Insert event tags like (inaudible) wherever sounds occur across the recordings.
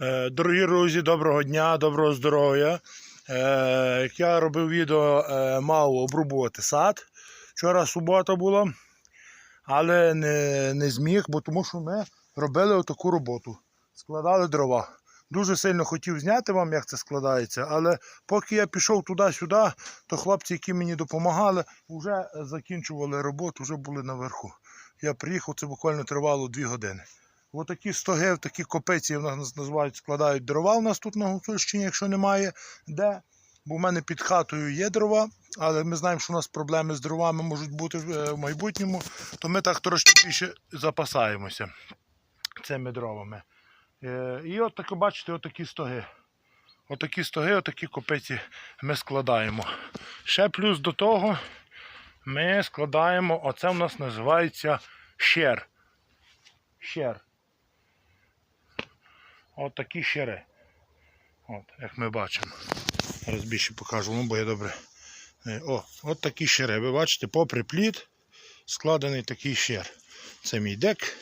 Е, Дорогі друзі, доброго дня, доброго здоров'я. Е, Як я робив відео, е, мав обрубувати сад. Вчора субота була, але не, не зміг, бо тому що ми робили отаку роботу. Складали дрова. Дуже сильно хотів зняти вам, як це складається, але поки я пішов туди-сюди, то хлопці, які мені допомагали, вже закінчували роботу, вже були наверху. Я приїхав, це буквально тривало 2 години. Отакі стоги, такі копиці в нас називають, складають дрова у нас тут на Гуцульщині, якщо немає де. Бо в мене під хатою є дрова, але ми знаємо, що у нас проблеми з дровами можуть бути в е, майбутньому, то ми так трошки більше запасаємося цими дровами. Е, І от таке, бачите, отакі стоги. Отакі стоги, отакі копиці ми складаємо. Ще плюс до того ми складаємо, оце в нас називається щер. Щер. От такі щери. От, як ми бачимо. Зараз більше покажу, ну бо я добре. Е, О, от такі щери. Ви бачите, попри плід складений такий щер. Це мій дек.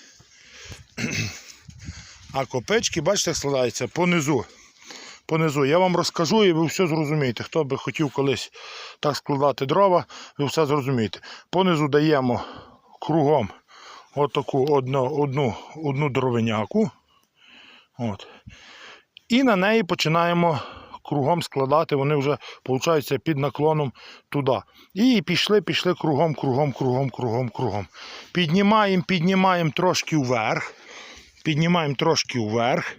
А копечки, бачите, складаються понизу. Понизу. Я вам розкажу і ви все зрозумієте. Хто би хотів колись так складати дрова, ви все зрозумієте. Понизу даємо кругом отаку одну, одну, одну дровиняку. От. І на неї починаємо кругом складати, вони вже, виходить, під наклоном туди. І пішли, пішли кругом, кругом, кругом, кругом, кругом. Піднімаємо, піднімаємо трошки вверх. Піднімаємо трошки вверх.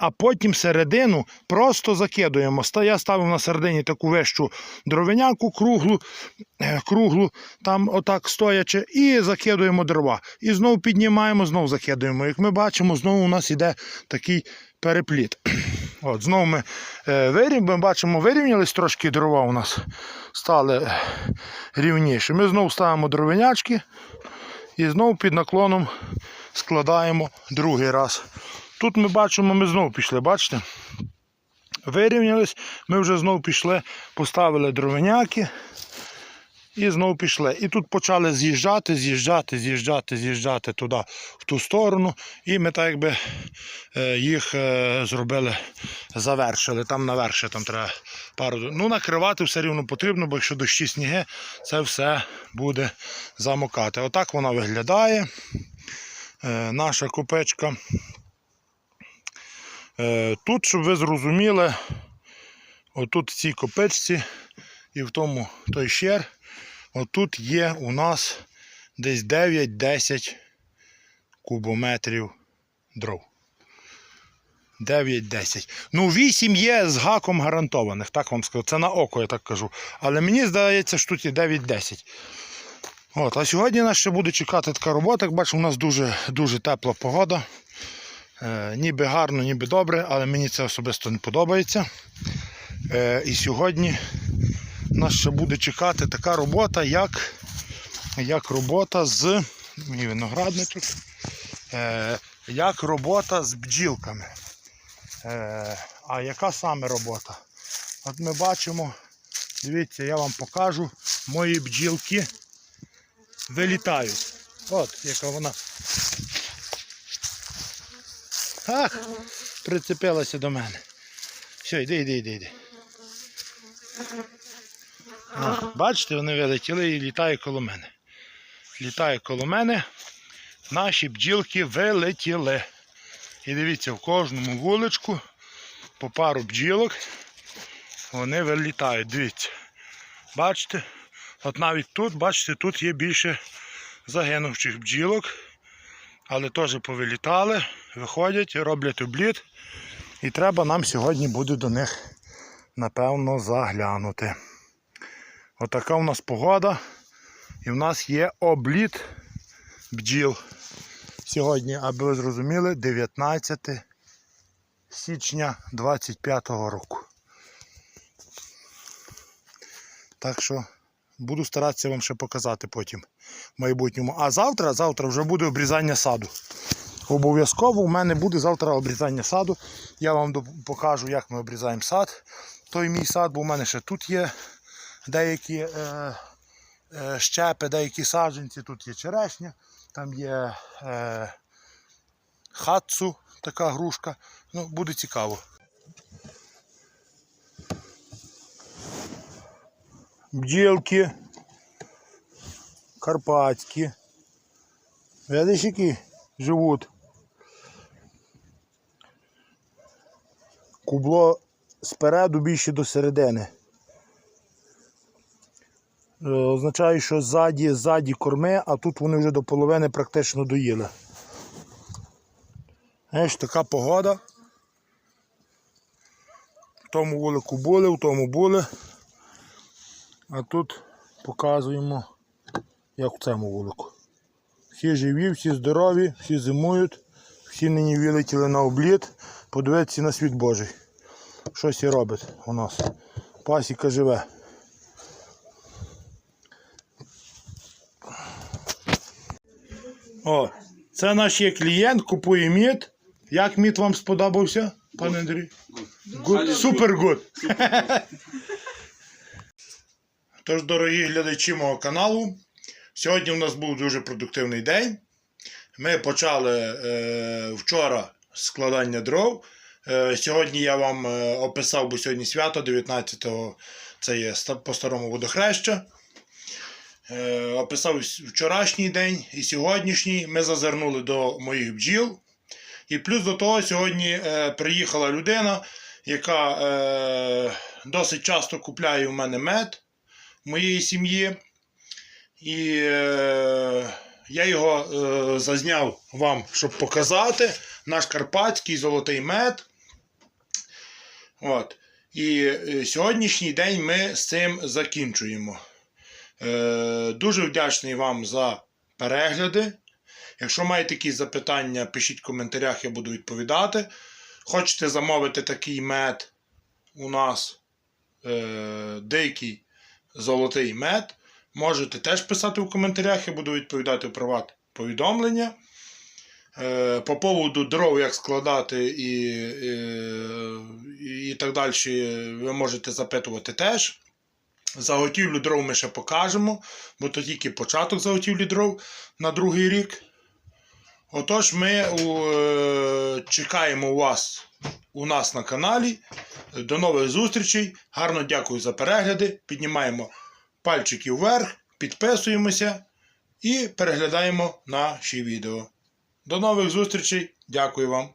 А потім середину просто закидуємо. Я ставив на середині таку вищу дровиняку круглу, е, круглу, там отак стоячи, і закидуємо дрова. І знову піднімаємо, знову закидуємо. Як ми бачимо, знову у нас іде такий перепліт. (clears throat) От, знову ми, е, вирів, ми бачимо, вирівнялись трошки дрова у нас стали е, рівніші. Ми знову ставимо дровинячки і знову під наклоном складаємо другий раз. Тут ми бачимо, ми знову пішли, бачите? Вирівнялись, ми вже знову пішли, поставили дровиняки і знову пішли. І тут почали з'їжджати, з'їжджати, з'їжджати, з'їжджати туди, в ту сторону. І ми так якби е, їх е, зробили, завершили. Там наверх ще там треба пару. Ну, накривати все рівно потрібно, бо якщо дощі сніги, це все буде замокати. Отак вона виглядає. Е, наша купечка. Е, Тут, щоб ви зрозуміли, отут в цій копичці і в тому той щер, отут є у нас десь 9-10 кубометрів дров. 9-10. Ну, 8 є з гаком гарантованих, так вам скажу. Це на око, я так кажу. Але мені здається, що тут є 9-10. От, а сьогодні нас ще буде чекати така робота. Як бачимо, у нас дуже, дуже тепла погода. Е, ніби гарно, ніби добре, але мені це особисто не подобається. Е, і сьогодні нас ще буде чекати така робота, як, як робота з виноградничок, е, як робота з бджілками. А яка саме робота? От ми бачимо, дивіться, я вам покажу, мої бджілки вилітають. От яка вона. Ах, прицепилася до мене. Все, йди, йди, йди, йди. Бачите, вони вилетіли і літає коло мене. Літає коло мене. Наші бджілки вилетіли. І дивіться, в кожному вуличку по пару бджілок вони вилітають. Дивіться. Бачите? От навіть тут, бачите, тут є більше загинувших бджілок. Але теж повилітали, виходять, роблять обліт. І треба нам сьогодні буде до них, напевно, заглянути. Отака у нас погода. І в нас є обліт бджіл. Сьогодні, аби ви зрозуміли, 19 січня 25-го року. Так що буду старатися вам ще показати потім в майбутньому. А завтра, завтра вже буде обрізання саду. Обов'язково у мене буде завтра обрізання саду. Я вам покажу, як ми обрізаємо сад. Той мій сад, бо у мене ще тут є деякі е, е, щепи, деякі саджанці. Тут є черешня, там є е, хатцу, така грушка. Ну, буде цікаво. Бджілки. Карпатські. Видиш, які живуть. Кубло спереду більше до середини. Е, Означає, що ззаді, ззаді корми, а тут вони вже до половини практично доїли. Знаєш, така погода. В тому вулику були, в тому були. А тут показуємо, як в цьому вулику. Всі живі, всі здорові, всі зимують, всі нині вилетіли на обліт, подивитися на світ Божий. Щось і робить у нас. Пасіка живе. О, це наш є клієнт, купує мід. Як мід вам сподобався, пане Андрій? Супер гуд. (laughs) Тож, дорогі глядачі мого каналу, сьогодні у нас був дуже продуктивний день. Ми почали е, вчора складання дров. Е, сьогодні я вам е, описав, бо сьогодні свято, 19-го це є по старому водохреща. Е, описав вчорашній день і сьогоднішній. Ми зазирнули до моїх бджіл. І плюс до того, сьогодні приїхала людина, яка досить часто купляє у мене мед в моєї сім'ї. І я його зазняв вам, щоб показати. Наш карпатський золотий мед. От. І е, сьогоднішній день ми з цим закінчуємо. Е, дуже вдячний вам за перегляди. Якщо маєте якісь запитання, пишіть в коментарях, я буду відповідати. Хочете замовити такий мед у нас е, дикий золотий мед, можете теж писати в коментарях, я буду відповідати в приват повідомлення. Е, по поводу дров, як складати і, і, і так далі, ви можете запитувати теж. Заготівлю дров ми ще покажемо, бо то тільки початок заготівлі дров на другий рік. Отож, ми е, чекаємо вас у нас на каналі. До нових зустрічей. Гарно дякую за перегляди. Піднімаємо пальчики вверх, підписуємося і переглядаємо наші відео. До нових зустрічей. Дякую вам.